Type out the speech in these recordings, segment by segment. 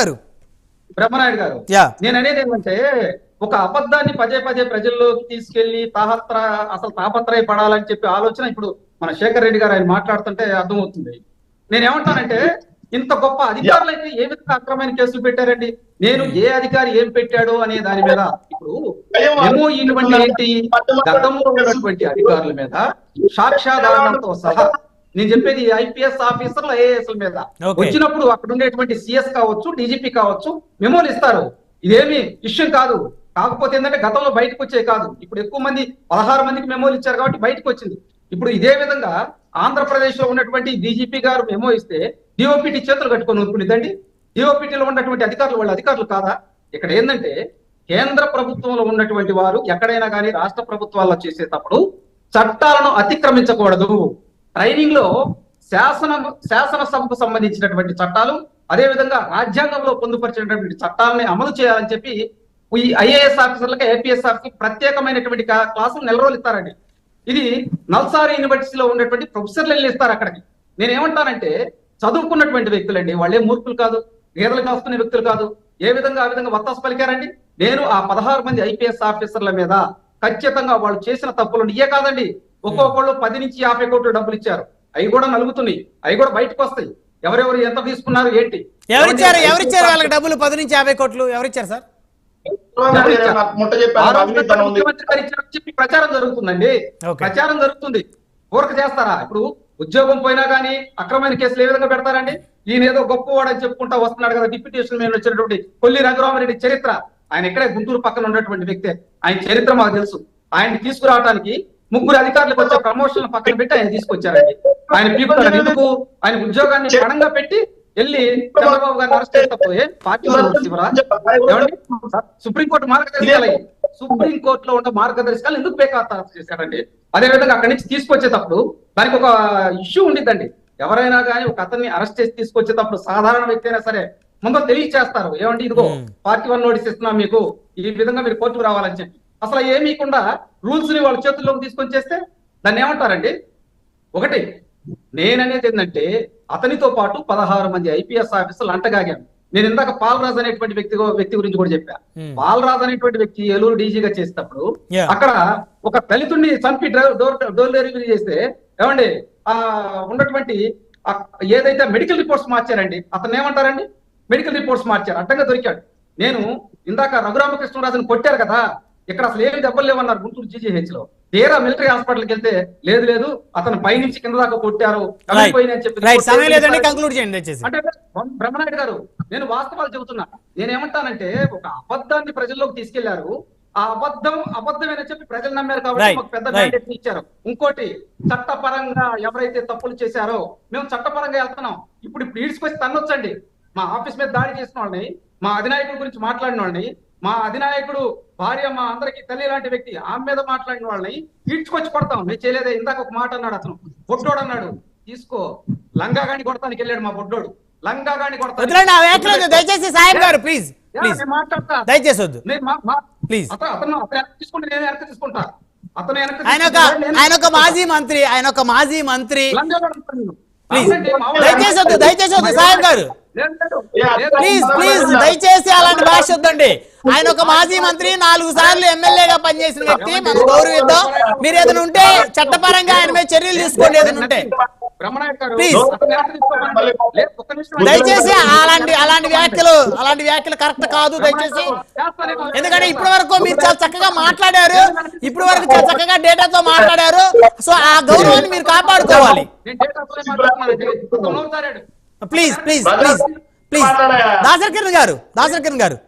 గారు బ్రహ్మనాయుడు గారు నేను అనేది ఏంటంటే ఒక అబద్ధాన్ని పదే పదే ప్రజల్లోకి తీసుకెళ్ళి తాహత్ర అసలు తాపత్రయ పడాలని చెప్పి ఆలోచన ఇప్పుడు మన శేఖర్ రెడ్డి గారు ఆయన మాట్లాడుతుంటే అర్థమవుతుంది. నేను ఏమంటానంటే ఇంత గొప్ప అధికారులు అయితే ఏ విధంగా అక్రమైన కేసులు పెట్టారండి? నేను ఏ అధికారి ఏం పెట్టాడు అనే దాని మీద ఇప్పుడు ఏంటి గతంలో ఉన్నటువంటి అధికారుల మీద సాక్ష్యాధారణతో సహా నేను చెప్పేది ఐపీఎస్ ఆఫీసర్లు ఐఏఎస్ మీద. వచ్చినప్పుడు అక్కడ ఉండేటువంటి సిఎస్ కావచ్చు డీజీపీ కావచ్చు మెమోలు ఇస్తారు. ఇదేమి విషయం కాదు. కాకపోతే ఏంటంటే గతంలో బయటకు వచ్చే కాదు. ఇప్పుడు ఎక్కువ మంది పదహారు మందికి మెమోలు ఇచ్చారు కాబట్టి బయటకు వచ్చింది. ఇప్పుడు ఇదే విధంగా ఆంధ్రప్రదేశ్లో ఉన్నటువంటి డీజీపీ గారు మెమో ఇస్తే డిఓపిటి చేతులు కట్టుకొని ఊరుకునేదండి డిఓపిటీలో ఉన్నటువంటి అధికారులు వాళ్ళ అధికారులు కాదా? ఇక్కడ ఏంటంటే కేంద్ర ప్రభుత్వంలో ఉన్నటువంటి వారు ఎక్కడైనా కానీ రాష్ట్ర ప్రభుత్వాల్లో చేసేటప్పుడు చట్టాలను అతిక్రమించకూడదు. ట్రైనింగ్లో శాసన శాసనసభకు సంబంధించినటువంటి చట్టాలు అదే విధంగా రాజ్యాంగంలో పొందుపరిచినటువంటి చట్టాలని అమలు చేయాలని చెప్పి ఈ ఐఏఎస్ ఆఫీసర్లకి ఏపీఎస్ ఆఫీసర్ ప్రత్యేకమైనటువంటి క్లాసులు నెల రోజులు ఇస్తారండి. ఇది నల్సారి యూనివర్సిటీలో ఉన్నటువంటి ప్రొఫెసర్లు వెళ్ళి ఇస్తారు అక్కడికి. నేను ఏమంటానంటే చదువుకున్నటువంటి వ్యక్తులండి వాళ్ళే మూర్ఖులు కాదు గీదలు కాసుకునే వ్యక్తులు కాదు. ఏ విధంగా ఆ విధంగా వత్తాసు పలికారండి? నేను ఆ పదహారు మంది ఐపీఎస్ ఆఫీసర్ల మీద ఖచ్చితంగా వాళ్ళు చేసిన తప్పులు ఇయే కాదండి. ఒక్కొక్కళ్ళు పది నుంచి యాభై కోట్లు డబ్బులు ఇచ్చారు. అవి కూడా నలుగుతున్నాయి. అవి కూడా బయటకు వస్తాయి. ఎవరెవరు ఎంత తీసుకున్నారు ఏంటి? ఎవరిచ్చారు ఎవరిచ్చారు వాళ్ళకి డబ్బులు? పది నుంచి యాభై కోట్లు ఎవరిచ్చారు సార్? ముఖ్యమంత్రి గారు ఇచ్చినట్టు చెప్పి ప్రచారం జరుగుతుందండి. ప్రచారం జరుగుతుంది. ఊరక చేస్తారా? ఇప్పుడు ఉద్యోగం పోయినా గానీ అక్రమైన కేసులు ఏ విధంగా పెడతారండి? ఈయన ఏదో గొప్పవాడు అని చెప్పుకుంటా వస్తున్నాడు కదా డిప్యూటేషన్ మీద వచ్చినటువంటి కొల్లి రఘురామరెడ్డి చరిత్ర. ఆయన ఇక్కడే గుంటూరు పక్కన ఉన్నటువంటి వ్యక్తే. ఆయన చరిత్ర మాకు తెలుసు. ఆయన తీసుకురావడానికి ముగ్గురు అధికారులకు వచ్చే ప్రమోషన్ పక్కన పెట్టి ఆయన తీసుకొచ్చారండి. ఆయన పీకుతాడు ఎందుకు? ఆయన ఉద్యోగాన్ని పణంగా పెట్టి వెళ్ళి చంద్రబాబు గారిని అరెస్ట్ చేస్తే పార్టీ? సుప్రీంకోర్టు మార్గదర్శకాలు. సుప్రీంకోర్టులో ఉన్న మార్గదర్శకాలు ఎందుకు బేఖాతారు చేశారండి? అదే విధంగా అక్కడి నుంచి తీసుకొచ్చేటప్పుడు దానికి ఒక ఇష్యూ ఉండిద్దండి. ఎవరైనా కానీ ఒక అతన్ని అరెస్ట్ చేసి తీసుకొచ్చేటప్పుడు సాధారణ వ్యక్తి అయినా సరే ముందు తెలియచేస్తారు. ఏమండి ఇదిగో. పార్టీ వన్ నోటీస్ ఇస్తున్నాం మీకు. ఈ విధంగా మీరు కోర్టుకు రావాలని చెప్పి. అసలు ఏమీకుండా రూల్స్ని వాళ్ళ చేతుల్లోకి తీసుకొని చేస్తే దాన్ని ఏమంటారండి? ఒకటి నేననేది ఏంటంటే అతనితో పాటు పదహారు మంది ఐపీఎస్ ఆఫీసర్లు అంటగాగాను. నేను ఇందాక పాలరాజు అనేటువంటి వ్యక్తి వ్యక్తి గురించి కూడా చెప్పా. పాలరాజు అనేటువంటి వ్యక్తి ఏలూరు డీజీగా చేసేటప్పుడు. అక్కడ ఒక దళితుడిని చంపి డోర్ డోర్ డెలివరీ చేస్తే ఏమండి? ఆ ఉన్నటువంటి ఏదైతే మెడికల్ రిపోర్ట్స్ మార్చారండి అతను ఏమంటారండి? మెడికల్ రిపోర్ట్స్ మార్చారు అడ్డంగా దొరికాడు. నేను ఇందాక రఘురామకృష్ణరాజుని కొట్టారు కదా ఇక్కడ అసలు ఏమి దెబ్బలు లేవన్నారు గుంటూరు జీజీహెచ్లో తీరా మిలిటరీ హాస్పిటల్కి వెళ్తే లేదు లేదు అతను పైనుంచి కింద దాకా కొట్టారు అని చెప్పి అంటే బ్రహ్మనాయుడు గారు నేను వాస్తవాలు చెబుతున్నా. నేనేమంటానంటే ఒక అబద్ధాన్ని ప్రజల్లోకి తీసుకెళ్ళారు. ఆ అబద్ధం అబద్ధమేనని చెప్పి ప్రజలు నమ్మారు కాబట్టి మాకు పెద్ద mandate ఇచ్చారు. ఇంకోటి చట్టపరంగా ఎవరైతే తప్పులు చేశారో మేము చట్టపరంగా వెళ్తున్నాం. ఇప్పుడు ఇప్పుడు ఈడ్చుకొచ్చి తన్నొచ్చండి. మా ఆఫీస్ మీద దాడి చేసిన వాళ్ళని మా అధినాయకుడి గురించి మాట్లాడిన వాళ్ళని మా అధినాయకుడు భార్య మా అందరికి తల్లి లాంటి వ్యక్తి ఆమె మీద మాట్లాడిన వాళ్ళని ఈడ్చుకొచ్చి కొడతాం నేను చేయలేదే. ఇందాక ఒక మాట అన్నాడు అతను. బొడ్డోడు అన్నాడు. తీసుకో. లంగా గాని కొడతానికి వెళ్ళాడు మా బొడ్డోడు. లంగా గాని వద్దు. దయచేసి సాయం గారు ప్లీజ్ మాట్లాడతా. దయచేసి వద్దు. నేను మా- మా- Please. అతను అతను అతను వెనక్కి తీసుకుంటే నేను వెనక్కి తీసుకుంటా. అతను ఆయన ఒక. మాజీ మంత్రి ఆయన ఒక మాజీ మంత్రి. దయచేసి వద్దు దయచేసి వద్దు సాయం గారు. ప్లీజ్ ప్లీజ్ దయచేసి అలాంటి భాష వద్దండి. ఆయన ఒక మాజీ మంత్రి నాలుగు సార్లు ఎమ్మెల్యేగా పనిచేసిన వ్యక్తి మనం గౌరవిద్దాం మీరు ఏదైనా ఉంటే చట్టపరంగా ఆయన మీద చర్యలు తీసుకోండి ఏదైనా ఉంటే. దయచేసి అలాంటి అలాంటి వ్యాఖ్యలు అలాంటి వ్యాఖ్యలు కరెక్ట్ కాదు దయచేసి. ఎందుకంటే ఇప్పటి వరకు మీరు చాలా చక్కగా మాట్లాడారు. ఇప్పటి వరకు చాలా చక్కగా డేటాతో మాట్లాడారు. సో ఆ గౌరవాన్ని మీరు కాపాడుకోవాలి. Please please please please Dasar Kiran garu Dasar Kiran గారు.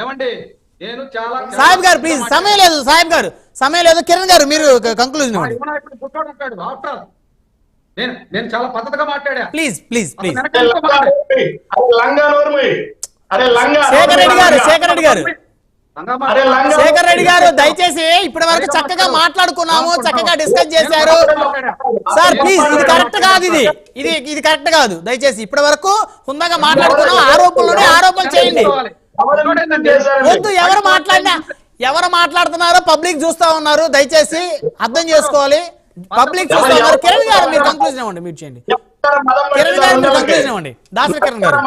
ఏమండి? నేను చాలా సాహెబ్ గారు ప్లీజ్ సమయం లేదు సాహెబ్ గారు సమయం లేదు. కిరణ్ గారు మీరు కంక్లూజన్ ఆఫ్టర్. నేను నేను చాలా పద్ధతిగా మాట్లాడా. Please please please Shekhar Reddy గారు శేఖర్ రెడ్డి గారు. శేఖర్ రెడ్డి గారు దయచేసి ఇప్పటి వరకు చక్కగా మాట్లాడుకున్నాము చక్కగా డిస్కస్ చేశారు. సార్ ప్లీజ్ ఇది కరెక్ట్ కాదు ఇది. ఇది ఇది కరెక్ట్ కాదు. దయచేసి ఇప్పటి వరకు హుందాగా మాట్లాడుకున్నాం ఆరోపణలోనే ఆరోపణలు చేయండి. వద్దు ఎవరు మాట్లాడినా ఎవరు మాట్లాడుతున్నారో పబ్లిక్ చూస్తా ఉన్నారు. దయచేసి అర్థం చేసుకోవాలి. పబ్లిక్ చూస్తా ఉన్నారు. కిరణ్ గారు మీరు కంక్లూజన్ ఇవ్వండి మీరు చేయండి. కిరణ్ గారు మీరు కంక్లూజన్ ఇవ్వండి. దాసరి కిరణ్ గారు.